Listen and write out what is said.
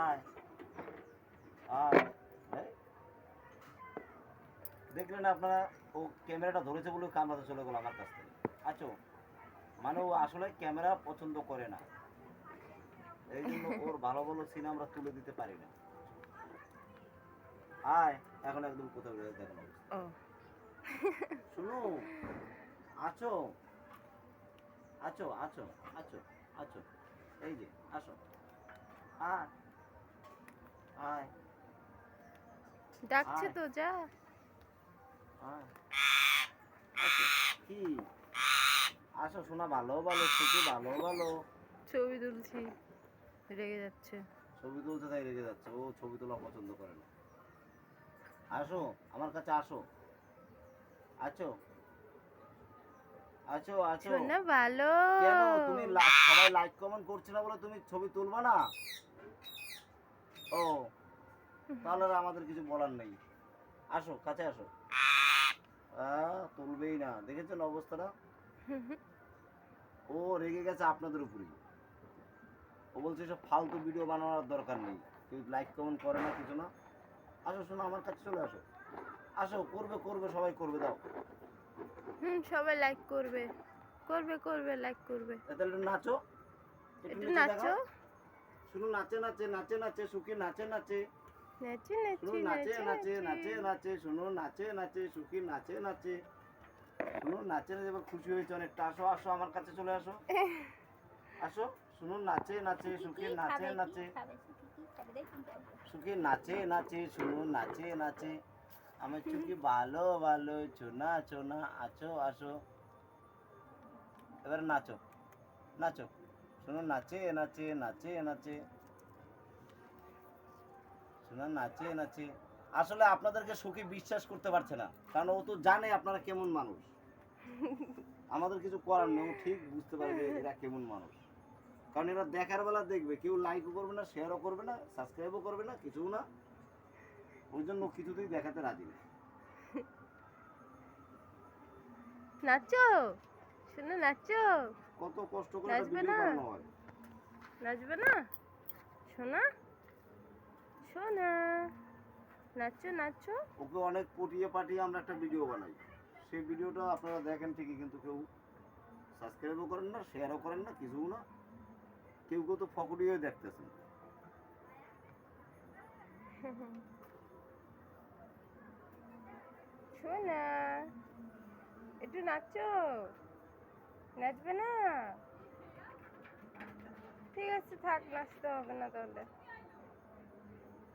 আয় আয় দেখলেন আপনারা ও ক্যামেরাটা ধরেছে বলে কামড়াতে চলে গেল আমার কাছ থেকে। আচ্ছা মানে ও আসলে ক্যামেরা পছন্দ করে না। এই জন্য ওর ভালো ভালো সিন আমরা তুলে দিতে পারি না। আয় এখন একদম কোথাও দেখেন ও। শুনো আছো আছো আছো আছো আছো। এই যে আসো। আয় আয়। ডাকছে তো যা। আচ্ছা, কি? আসো শোনা ভালো ভালো সুখী ভালো ভালো। ছবি তুলছি রেগে যাচ্ছে। ছবি তুলতে তাই রেগে যাচ্ছে। ও ছবি তোলা পছন্দ করে না। আসো আমার কাছে আসো। আছো? আছো আছো। শোনা ভালো। কেন? তুমি সবাই লাইক কমেন্ট করছে না বলে তুমি ছবি তুলবা না? ও তাহলে আর আমাদের কিছু বলার নেই। আসো কাছে আসো। তুলবেই না। দেখেছেন অবস্থাটা? ও রেগে গেছে আপনাদের উপরেই। ও বলছে সব ফালতু ভিডিও বানানোর দরকার নেই। কেউ লাইক কমেন্ট করে না কিছু না। আসো শোনো আমার কাছে চলে আসো। আসো করবে করবে সবাই করবে দাও। হুম সবাই লাইক করবে করবে করবে লাইক করবে তাহলে নাচো একটু নাচো শুনো নাচে নাচে নাচে নাচে সুখী নাচে নাচে নাচি নাচি নাচে নাচে নাচে নাচে শুনো নাচে নাচে সুখী নাচে নাচে শুনো নাচে নাচে এবার খুশি হয়েছে অনেকটা আসো আসো আমার কাছে চলে আসো আসো শুনো নাচে নাচে সুখী নাচে নাচে সুখী নাচে নাচে শুনো নাচে নাচে আমার চুকি ভালো ভালো, চোনা চোনা, আছো আসো এবার নাচো নাচো। শুনো, নাচে নাচে নাচে নাচে। শোনা, নাচে নাচে। আসলে আপনাদেরকে সুখী বিশ্বাস করতে পারছে না, কারণ ও তো জানে আপনারা কেমন মানুষ। আমাদের কিছু করার নেই, ও ঠিক বুঝতে পারবে এরা কেমন মানুষ। কারণ এরা দেখার বেলা দেখবে, কেউ লাইকও করবে না শেয়ারও করবে না সাবস্ক্রাইবও করবে না কিছু না। ওই জন্য কিছুতেই দেখাতে রাজি না নাচো শোনা নাচো কত কষ্ট করে নাচবে না? নাচবে না? শোনা? শোনা। নাচো নাচো ওকে অনেক পটিয়ে পাঠিয়ে আমরা একটা ভিডিও বানাই। সেই ভিডিওটা আপনারা দেখেন ঠিকই কিন্তু কেউ সাবস্ক্রাইবও করেন না শেয়ারও করেন না কিছু না। কেউ কেউ তো ফকড়িও দেখতেছেন। শোনা একটু নাচো। নাচবে না? ঠিক আছে থাক নাচতে হবে না তাহলে।